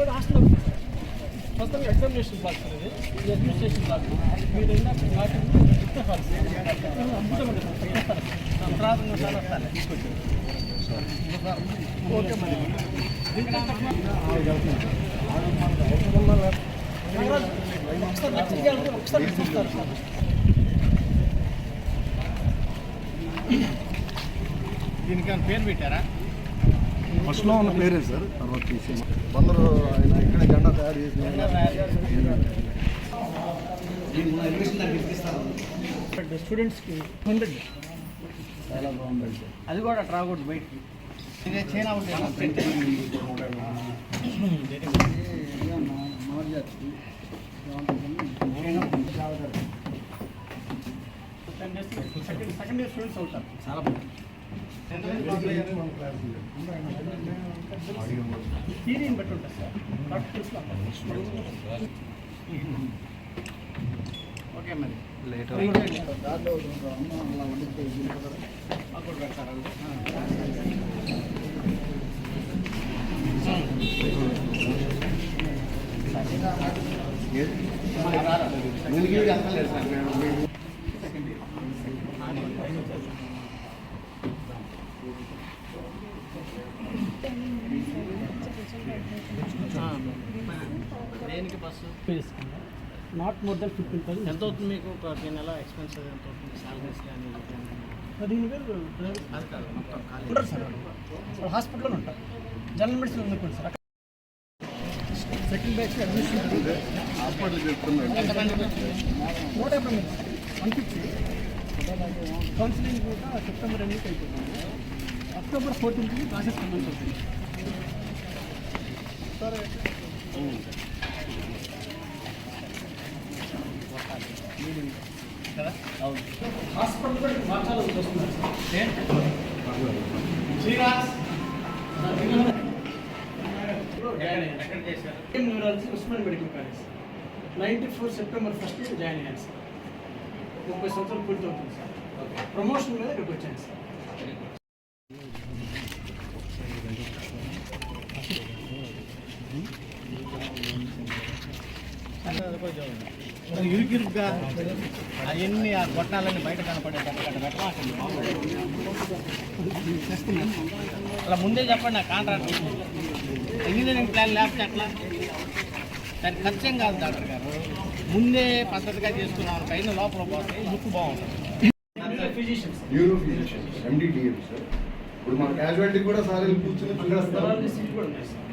ప్రస్తుతం examination black అనేది ఇది అడ్మినిస్ట్రేషన్ బ్లాక్ మీరు ఓకే మరి. ఒకసారి చేయాలంటే ఒకసారి చూస్తారు సార్. దీనికి పేరు పెట్టారా? ఫస్ట్లో ఉన్న పేరే సార్ తర్వాత తీసి కొందరు ఆయన ఇక్కడ జెండా తయారు చేసిన స్టూడెంట్స్కి హండ్రెడ్ చాలా బాగుందండి అది కూడా రాకూడదు బయటికి. ఇదే చైనా సెకండ్ ఇయర్ స్టూడెంట్స్ అవుతారు. చాలా బాగుంది. థీరీని బట్టి ఉంటుంది సార్ ప్రాక్టికల్స్లో ఓకే మరి దాంట్లో ఒక అమ్మ అలా వండితే ఇది కదా. అప్పుడు పెడతారు దీనికి ఇది అంత లేదు sir bus? Not more than fifteen thousand ఎంత అవుతుంది మీకు ప్రతి నెల ఎక్స్పెన్సెస్ ఎంత అవుతుంది? సాలరీస్ కానీ? పదిహేను వేలు ఉంటారు సార్. వాళ్ళు హాస్పిటల్లో ఉంటారు. జనరల్ మెడిసిన్ ఉందనుకోండి సార్. సెకండ్ బ్యాచ్ అడ్మిషన్ నూట యాభై మంది వన్ ఫిఫ్టీ కౌన్సిలింగ్ కూడా సెప్టెంబర్ ఎన్నిక అయిపోతుంది. అక్టోబర్ ఫోర్టీన్త్కి క్లాసెస్ కమెంట్ అవుతుంది. సరే కదా అవును హాస్పిటల్ కూడా మార్చాలని చూస్తున్నారు సార్. శ్రీనివాస్ జాయిన్ అయ్యాను ఎక్కడ చేశారు neurology Osman medical college ninety four September first join అయ్యాను సార్ ముప్పై సంవత్సరాలు పూర్తవుతుంది సార్. ప్రమోషన్ మీద ఇక్కడికి వచ్చాను సార్. మరి ఇరుకిరుగ్గా అవన్నీ ఆ గొట్టాలన్నీ బయట కనపడేటట్టు పెట్టమాకండి అలా ముందే చెప్పండి నా కాంట్రాక్ట్ ఇంజనీరింగ్ ప్లాన్ లేకపోతే ఎట్లా? దానికి ఖర్చేం కాదు డాక్టర్ గారు. ముందే పద్ధతిగా చేసుకున్నాం. పైన లోపల పోతే లుక్ బాగుంటుంది. Physicians neuro physician MD DM sir ఇప్పుడు మన క్యాజువాలిటీ కూడా సార్ కూర్చొని చూడేస్తారు నెరాలజీ సీట్ కూడా ఉన్నాయి సార్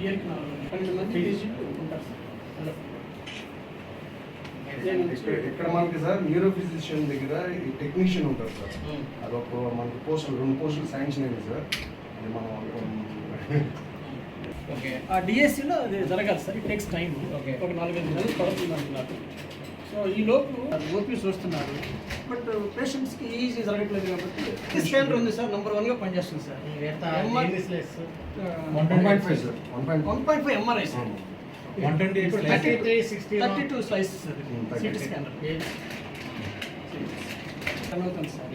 ఇయర్కి నాలుగు పన్నెండు మంది ఫిజిషియన్ ఉంటారు సార్ ఇక్కడ ఇక్కడ మనకి సార్ న్యూరో ఫిజిషియన్ దగ్గర ఈ టెక్నీషియన్ ఉంటారు సార్. అదొక మనకి పోస్టులు రెండు పోస్టులు శాంక్షన్ అయింది సార్. అది మనం ఓకే. ఆ డిఎస్సిలో అది జరగాలి sir it takes time Okay. ఒక నాలుగైదు నెలలు పడుతుంది అంటున్నారు. సో ఈ లోపు ఓపీ చూస్తున్నారు బట్ పేషెంట్స్కి ఈజీ జరగట్లేదు కాబట్టి స్కానర్ ఉంది సార్ నెంబర్ వన్గా పనిచేస్తుంది sir. One point five sir? One point one point five MRI sir. One twenty thirty three sixty thirty two slices sir Hmm, CT scanner అవుతుంది సార్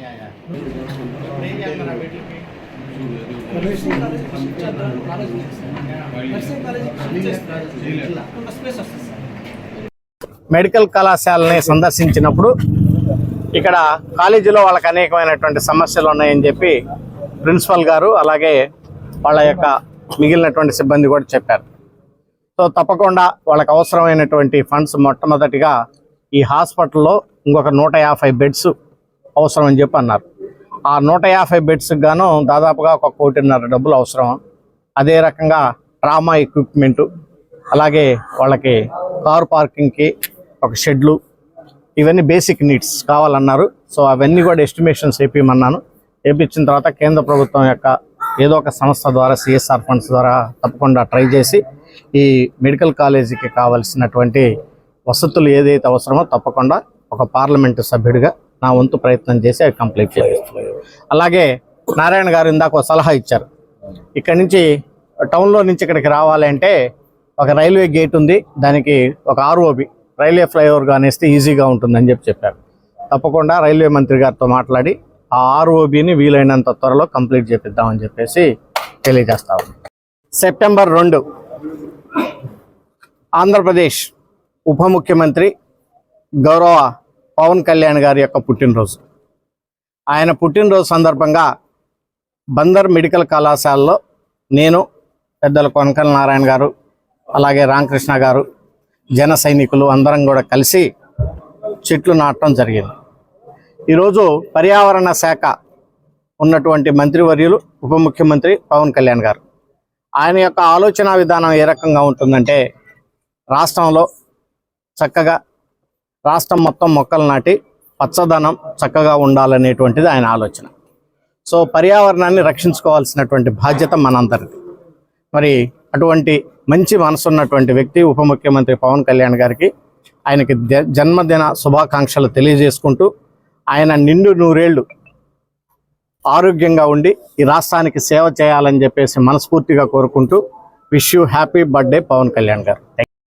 మెడికల్ కళాశాలని సందర్శించినప్పుడు ఇక్కడ కాలేజీలో వాళ్ళకి అనేకమైనటువంటి సమస్యలు ఉన్నాయని చెప్పి ప్రిన్సిపల్ గారు అలాగే వాళ్ళ యొక్క మిగిలినటువంటి సిబ్బంది కూడా చెప్పారు. సో తప్పకుండా వాళ్ళకి అవసరమైనటువంటి ఫండ్స్ మొట్టమొదటిగా ఈ హాస్పిటల్లో ఇంకొక నూట యాభై బెడ్స్ అవసరం అని చెప్పి అన్నారు. ఆ నూట యాభై బెడ్స్కి గాను దాదాపుగా ఒక కోటిన్నర డబ్బులు అవసరం. అదే రకంగా ట్రామా ఎక్విప్మెంటు అలాగే వాళ్ళకి కారు పార్కింగ్కి ఒక షెడ్లు ఇవన్నీ బేసిక్ నీడ్స్ కావాలన్నారు. సో అవన్నీ కూడా ఎస్టిమేషన్స్ వేపించమన్నాను వేపించిన తర్వాత కేంద్ర ప్రభుత్వం యొక్క ఏదో ఒక సంస్థ ద్వారా సిఎస్ఆర్ ఫండ్స్ ద్వారా తప్పకుండా ట్రై చేసి ఈ మెడికల్ కాలేజీకి కావాల్సినటువంటి వసతులు ఏదైతే అవసరమో తప్పకుండా ఒక పార్లమెంటు సభ్యుడిగా నా వంతు ప్రయత్నం చేసి అవి కంప్లీట్ చేస్తాను. అలాగే నారాయణ గారు ఇందాక సలహా ఇచ్చారు. ఇక్కడ నుంచి టౌన్లో నుంచి ఇక్కడికి రావాలంటే ఒక రైల్వే గేట్ ఉంది దానికి ఒక ఆర్ఓబి రైల్వే ఫ్లైఓవర్ కానిస్తే ఈజీగా ఉంటుందని చెప్పి చెప్పారు. తప్పకుండా రైల్వే మంత్రి గారితో మాట్లాడి ఆ ఆర్ఓబిని వీలైనంత త్వరలో కంప్లీట్ చేపిద్దామని చెప్పేసి తెలియజేస్తా ఉన్నాం. సెప్టెంబర్ రెండు ఆంధ్రప్రదేశ్ ఉప ముఖ్యమంత్రి గౌరవ పవన్ కళ్యాణ్ గారి యొక్క పుట్టినరోజు. ఆయన పుట్టినరోజు సందర్భంగా బందర్ మెడికల్ కళాశాలలో నేను పెద్దల కొనకల నారాయణ గారు అలాగే రామకృష్ణ గారు జన సైనికులు అందరం కూడా కలిసి చెట్లు నాటడం జరిగింది. ఈరోజు పర్యావరణ శాఖ ఉన్నటువంటి మంత్రివర్యులు ఉప ముఖ్యమంత్రి పవన్ కళ్యాణ్ గారు. ఆయన యొక్క ఆలోచన విధానం ఏ రకంగా ఉంటుందంటే రాష్ట్రంలో చక్కగా రాష్ట్రం మొత్తం మొక్కలు నాటి పచ్చదనం చక్కగా ఉండాలనేటువంటిది ఆయన ఆలోచన. సో పర్యావరణాన్ని రక్షించుకోవాల్సినటువంటి బాధ్యత మనందరిది. మరి అటువంటి మంచి మనసున్నటువంటి వ్యక్తి ఉప ముఖ్యమంత్రి పవన్ కళ్యాణ్ గారికి ఆయనకి జన్మదిన శుభాకాంక్షలు తెలియజేసుకుంటూ ఆయన నిండు నూరేళ్ళు ఆరోగ్యంగా ఉండి ఈ రాష్ట్రానికి సేవ చేయాలని చెప్పేసి మనస్ఫూర్తిగా కోరుకుంటూ wish you happy birthday Pawan Kalyan garu.